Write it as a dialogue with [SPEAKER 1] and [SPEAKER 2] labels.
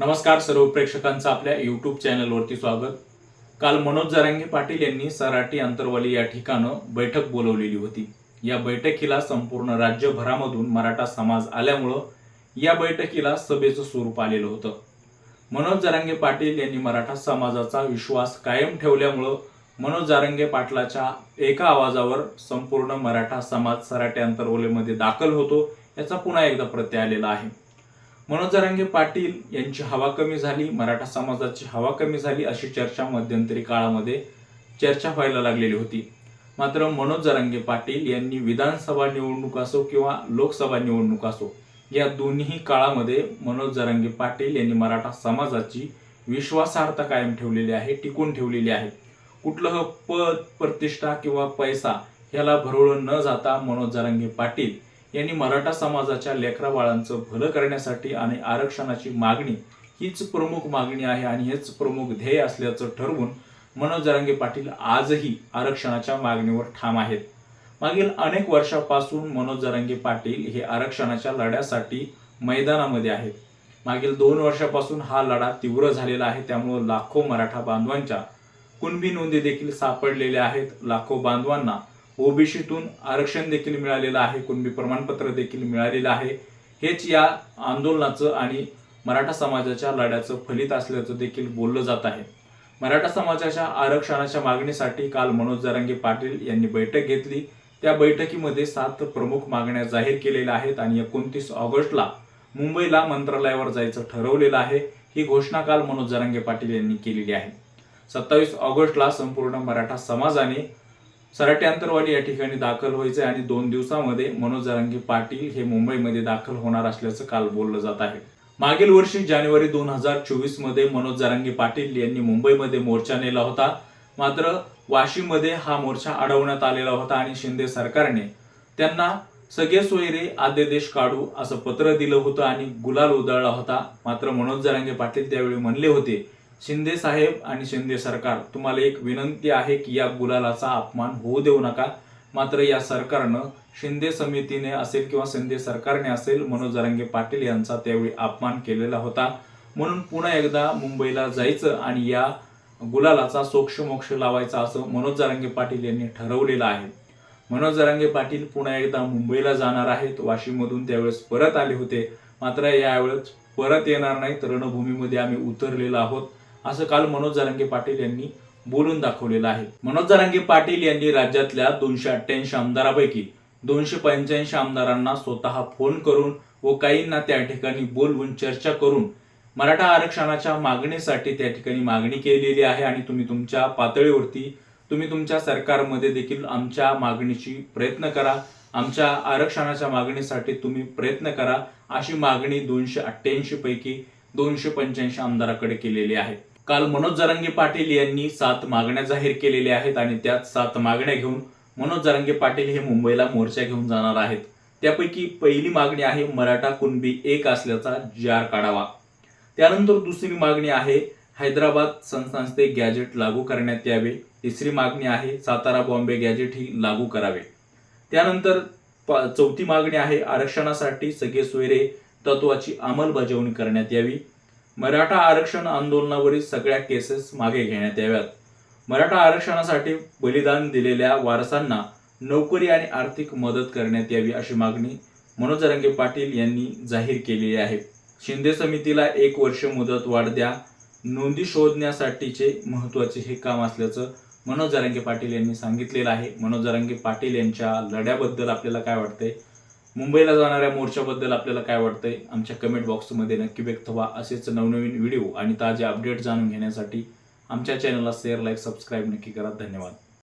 [SPEAKER 1] नमस्कार सर्व प्रेक्षकांचं आपल्या यूट्यूब चॅनलवरती स्वागत. काल मनोज जरांगे पाटील यांनी सराटी अंतरवाली या ठिकाणं बैठक बोलवलेली होती. या बैठकीला संपूर्ण राज्यभरामधून मराठा समाज आल्यामुळं या बैठकीला सभेचं स्वरूप आलेलं होतं. मनोज जरांगे पाटील यांनी मराठा समाजाचा विश्वास कायम ठेवल्यामुळं मनोज जारंगे पाटलाच्या एका आवाजावर संपूर्ण मराठा समाज सराटे अंतरवलीमध्ये दाखल होतो याचा पुन्हा एकदा प्रत्यय आलेला आहे. मनोज जरांगे पाटील यांची हवा कमी झाली मराठा समाजाची हवा कमी झाली अशी चर्चा मध्यंतरी काळामध्ये चर्चा व्हायला लागलेली होती. मात्र मनोज जरांगे पाटील यांनी विधानसभा निवडणूक असो किंवा लोकसभा निवडणूक असो या दोन्ही काळामध्ये मनोज जरांगे पाटील यांनी मराठा समाजाची विश्वासार्हता कायम ठेवलेली आहे टिकून ठेवलेली आहे. कुठलं पद प्रतिष्ठा किंवा पैसा ह्याला भरवळ न जाता मनोज जरांगे पाटील यांनी मराठा समाजाच्या लेकरा बाळांचं भलं करण्यासाठी आणि आरक्षणाची मागणी हीच प्रमुख मागणी आहे आणि हेच प्रमुख ध्येय असल्याचं ठरवून मनोज जरांगे पाटील आजही आरक्षणाच्या मागणीवर ठाम आहेत. मागील अनेक वर्षापासून मनोज जरांगे पाटील हे आरक्षणाच्या लढ्यासाठी मैदानामध्ये आहेत. मागील दोन वर्षापासून हा लढा तीव्र झालेला आहे. त्यामुळे लाखो मराठा बांधवांच्या कुणबी नोंदी देखील सापडलेल्या आहेत. लाखो बांधवांना ओबीसीतून आरक्षण देखील मिळालेलं आहे कुणबी प्रमाणपत्र देखील मिळालेलं आहे. हेच या आंदोलनाचं आणि मराठा समाजाच्या लढ्याचं फलित असल्याचं देखील बोललं जात आहे. मराठा समाजाच्या आरक्षणाच्या मागणीसाठी काल मनोज जरांगे पाटील यांनी बैठक घेतली. त्या बैठकीमध्ये सात प्रमुख मागण्या जाहीर केलेल्या आहेत आणि एकोणतीस ऑगस्टला मुंबईला मंत्रालयावर जायचं ठरवलेलं आहे ही घोषणा काल मनोज जरांगे पाटील यांनी केलेली आहे. सत्तावीस ऑगस्टला संपूर्ण मराठा समाजाने सरट्यांतरवाडी या ठिकाणी दाखल व्हायचे आणि दोन दिवसामध्ये मनोज जरांगे पाटील हे मुंबईमध्ये दाखल होणार असल्याचं काल बोललं जात आहे. मागील वर्षी जानेवारी दोन हजार चोवीसमध्ये मनोज जरांगे पाटील यांनी मुंबईमध्ये मोर्चा नेला होता. मात्र वाशीमध्ये हा मोर्चा अडवण्यात आलेला होता आणि शिंदे सरकारने त्यांना सगळे सोयरे आद्यदेश काढू असं पत्र दिलं होतं आणि गुलाल उधळला होता. मात्र मनोज जरांगे पाटील त्यावेळी म्हणले होते शिंदे साहेब आणि शिंदे सरकार तुम्हाला एक विनंती आहे की या गुलालाचा अपमान होऊ देऊ नका. मात्र या सरकारनं शिंदे समितीने असेल किंवा शिंदे सरकारने असेल मनोज जरांगे पाटील यांचा त्यावेळी अपमान केलेला होता. म्हणून पुन्हा एकदा मुंबईला जायचं आणि या गुलालाचा सोक्ष मोक्ष लावायचा असं मनोज जरांगे पाटील यांनी ठरवलेलं आहे. मनोज जरांगे पाटील पुन्हा एकदा मुंबईला जाणार आहेत. वाशिममधून त्यावेळेस परत आले होते. मात्र यावेळेस परत येणार नाही रणभूमीमध्ये आम्ही उतरलेलो आहोत. असं काल मनोज जरांगे पाटील यांनी बोलून दाखवलेलं आहे. मनोज जारांगे पाटील यांनी राज्यातल्या दोनशे अठ्ठ्याऐंशी आमदारापैकी दोनशे पंच्याऐंशी आमदारांना स्वतः फोन करून व काहींना त्या ठिकाणी बोलवून चर्चा करून मराठा आरक्षणाच्या मागणीसाठी त्या ठिकाणी मागणी केलेली आहे आणि तुम्ही तुमच्या पातळीवरती तुम्ही तुमच्या सरकारमध्ये देखील आमच्या मागणीची प्रयत्न करा. आमच्या आरक्षणाच्या मागणीसाठी तुम्ही प्रयत्न करा अशी मागणी दोनशे अठ्ठ्याऐंशी पैकी दोनशे पंच्याऐंशी आमदाराकडे केलेली आहे. काल मनोज जरांगे पाटील यांनी सात मागण्या जाहीर केलेल्या आहेत आणि त्यात सात मागण्या घेऊन मनोज जरांगे पाटील हे मुंबईला मोर्चा घेऊन जाणार आहेत. त्यापैकी पहिली मागणी आहे मराठा कुणबी एक असल्याचा जार काढावा. त्यानंतर दुसरी मागणी आहे हैदराबाद संस्थांचे गॅजेट लागू करण्यात यावे. तिसरी मागणी आहे सातारा बॉम्बे गॅजेट ही लागू करावे. त्यानंतर प- चौथी मागणी आहे आरक्षणासाठी सगळे सोयरे तत्वाची अंमलबजावणी करण्यात यावी. मराठा आरक्षण आंदोलनावरील सगळ्या केसेस मागे घेण्यात याव्यात. मराठा आरक्षणासाठी बलिदान दिलेल्या वारसांना नोकरी आणि आर्थिक मदत करण्यात यावी अशी मागणी मनोज रंगे पाटील यांनी जाहीर केलेली आहे. शिंदे समितीला एक वर्ष मुदत वाढ द्या. नोंदी शोधण्यासाठीचे महत्त्वाचे हे काम असल्याचं मनोज जरांगे पाटील यांनी सांगितलेलं आहे. मनोज जरांगे पाटील यांच्या लढ्याबद्दल आपल्याला काय वाटतंय? मुंबईला जाणाऱ्या मोर्चाबद्दल आपल्याला काय वाटतंय? आमच्या कमेंट बॉक्समध्ये नक्की व्यक्त व्हा. असेच नवनवीन व्हिडिओ आणि ताजे अपडेट जाणून घेण्यासाठी आमच्या चॅनलला शेअर लाईक सबस्क्राईब नक्की करा. धन्यवाद.